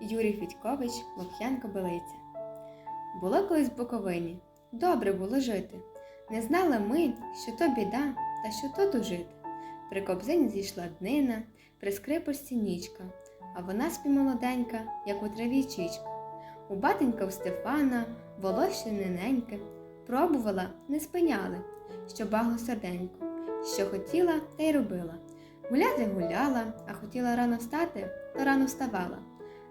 Юрій Федькович Лук'янко Белиця. Було колись в Буковині. Добре було жити. Не знали ми, що то біда, та що то тужити. При кобзині зійшла днина, при скрипочці нічка, а вона співмолоденька, як у траві чічка. У батенька у Стефана волосся нененьке, пробувала, не спиняли, що багло серденько, що хотіла, та й робила. Гуляти гуляла, а хотіла рано встати, то рано вставала.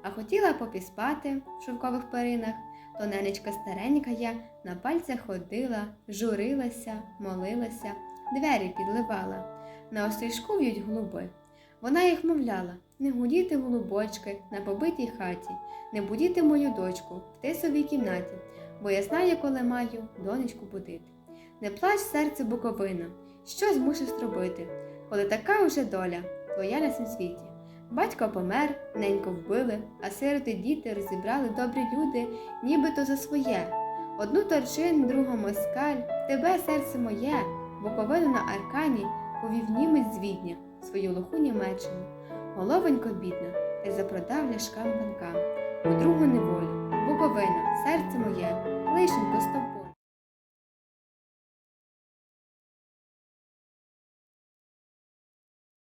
А хотіла попіспати в шовкових перинах, то ненечка старенька я на пальцях ходила, журилася, молилася, двері підливала. На острішку в'ють голуби. Вона їх мовляла не гудіти голубочки на побитій хаті, не будіти мою дочку в тисовій кімнаті, бо я знаю, коли маю донечку будити. Не плач, серце буковина, що змусиш зробити, коли така уже доля твоя на цім світі. Батько помер, ненько вбили, а сироти діти розібрали добрі люди, нібито за своє. Одну торчин, другу москаль, тебе, серце моє, буковину на аркані повів німець з відня свою лоху німеччину. Головонько бідна, та й запродав ляшкам банкам. У другу неволю, буковина, серце моє, лишенько з тобою.